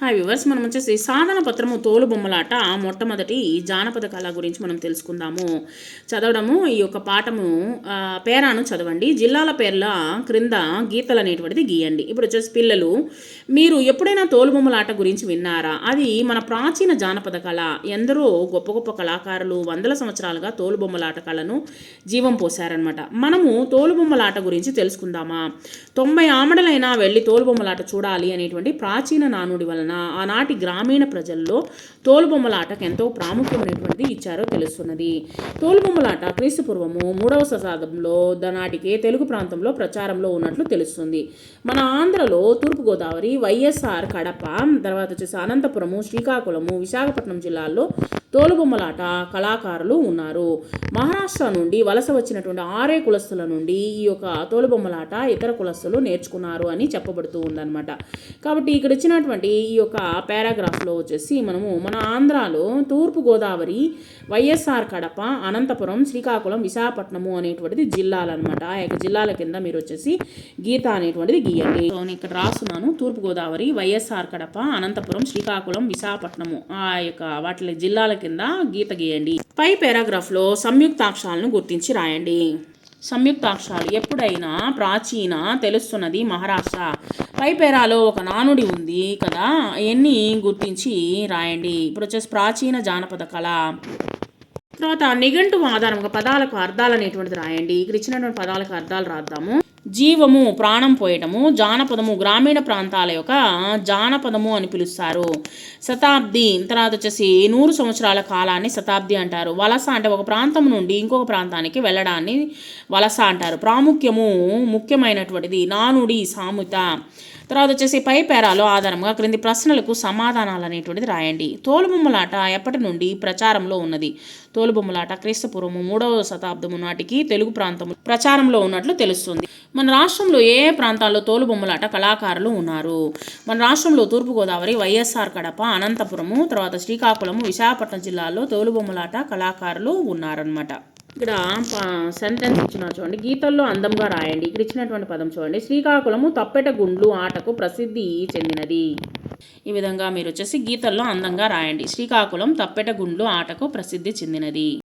Hi viewers మనం వచ్చేసి సాధన పత్రము తోలు బొమ్మలాట మొట్టమొదటి జానపద కళ గురించి మనం తెలుసుకుందాము. చదవడము ఈ యొక్క పాఠము పేరాను చదవండి. జిల్లాల పేర్ల క్రింద గీతలు అనేటువంటిది గీయండి. ఇప్పుడు వచ్చేసి పిల్లలు మీరు ఎప్పుడైనా తోలు బొమ్మలాట గురించి విన్నారా? అది మన ప్రాచీన జానపద కళ. ఎందరో గొప్ప గొప్ప కళాకారులు వందల సంవత్సరాలుగా తోలు బొమ్మలాట కళను జీవం పోశారనమాట మనము తోలు బొమ్మలాట గురించి తెలుసుకుందామా? తొంభై ఆమడలైనా వెళ్ళి తోలు బొమ్మలాట చూడాలి అనేటువంటి ప్రాచీన నానుడి వలన ఆనాటి గ్రామీణ ప్రజల్లో తోలుబొమ్మలాటకు ఎంతో ప్రాముఖ్యమైనటువంటిది ఇచ్చారో తెలుస్తున్నది. తోలుబొమ్మలాట క్రీస్తు పూర్వము మూడవ శతాబ్దంలో దనాటికే తెలుగు ప్రాంతంలో ప్రచారంలో ఉన్నట్లు తెలుస్తుంది. మన ఆంధ్రలో తూర్పుగోదావరి వైఎస్ఆర్ కడప తర్వాత వచ్చేసి అనంతపురము శ్రీకాకుళము విశాఖపట్నం జిల్లాల్లో తోలుబొమ్మలాట కళాకారులు ఉన్నారు. మహారాష్ట్ర నుండి వలస వచ్చినటువంటి ఆరే కులస్తుల నుండి ఈ యొక్క తోలుబొమ్మలాట ఇతర కులస్తులు నేర్చుకున్నారు అని చెప్పబడుతూ ఉందన్నమాట. కాబట్టి ఇక్కడ ఇచ్చినటువంటి ఈ యొక్క పారాగ్రాఫ్లో వచ్చేసి మనము మన ఆంధ్రాలో తూర్పు గోదావరి వైఎస్ఆర్ కడప అనంతపురం శ్రీకాకుళం విశాఖపట్నము అనేటువంటిది జిల్లాలు అనమాట ఆ యొక్క జిల్లాల కింద మీరు వచ్చేసి గీత అనేటువంటిది గీయండి. నేను ఇక్కడ రాస్తున్నాను. తూర్పు గోదావరి వైఎస్ఆర్ కడప అనంతపురం శ్రీకాకుళం విశాఖపట్నము ఆ యొక్క వాటి జిల్లాల కింద గీత గీయండి. పై పారాగ్రాఫ్లో సంయుక్తాక్షరాలను గుర్తించి రాయండి. సంయుక్తాక్షరాలు ఎప్పుడైనా ప్రాచీన తెలుస్తున్నది మహారాష్ట్ర. పైపేరాలో ఒక నానుడి ఉంది కదా ఎన్ని గుర్తించి రాయండి. ఇప్పుడు వచ్చేసి ప్రాచీన జానపద కళ. తర్వాత నిఘంటు ఆధారంగా పదాలకు అర్థాలు అనేటువంటిది రాయండి. ఇక్కడ ఇచ్చినటువంటి పదాలకు అర్థాలు రాద్దాము. జీవము ప్రాణం పోయటము జానపదము గ్రామీణ ప్రాంతాల యొక్క జానపదము అని పిలుస్తారు. శతాబ్ది తర్వాత వచ్చేసి నూరు సంవత్సరాల కాలాన్ని శతాబ్ది అంటారు. వలస అంటే ఒక ప్రాంతం నుండి ఇంకొక ప్రాంతానికి వెళ్ళడాన్ని వలస అంటారు. ప్రాముఖ్యము ముఖ్యమైనటువంటిది నానుడి సామెత. తర్వాత వచ్చేసి పై పేరాలో ఆధారంగా క్రింది ప్రశ్నలకు సమాధానాలు అనేటువంటిది రాయండి. తోలుబొమ్మలాట ఎప్పటి నుండి ప్రచారంలో ఉన్నది? తోలుబొమ్మలాట క్రీస్తుపూర్వము మూడవ శతాబ్దము నాటికి తెలుగు ప్రాంతం ప్రచారంలో ఉన్నట్లు తెలుస్తుంది. మన రాష్ట్రంలో ఏ ఏ ప్రాంతాల్లో తోలుబొమ్మలాట కళాకారులు ఉన్నారు? మన రాష్ట్రంలో తూర్పుగోదావరి వైఎస్ఆర్ కడప అనంతపురము తర్వాత శ్రీకాకుళము విశాఖపట్నం జిల్లాల్లో తోలుబొమ్మలాట కళాకారులు ఉన్నారనమాట ఇక్కడ సెంటెన్స్ ఇచ్చినారు చూడండి. గీతల్లో అందంగా రాయండి. ఇక్కడ ఇచ్చినటువంటి పదం చూడండి. శ్రీకాకుళము తప్పెట గుండ్లు ఆటకు ప్రసిద్ధి చెందినది. ఈ విధంగా మీరు వచ్చేసి గీతల్లో అందంగా రాయండి. శ్రీకాకుళం తప్పెట గుండ్లు ఆటకు ప్రసిద్ధి చెందినది.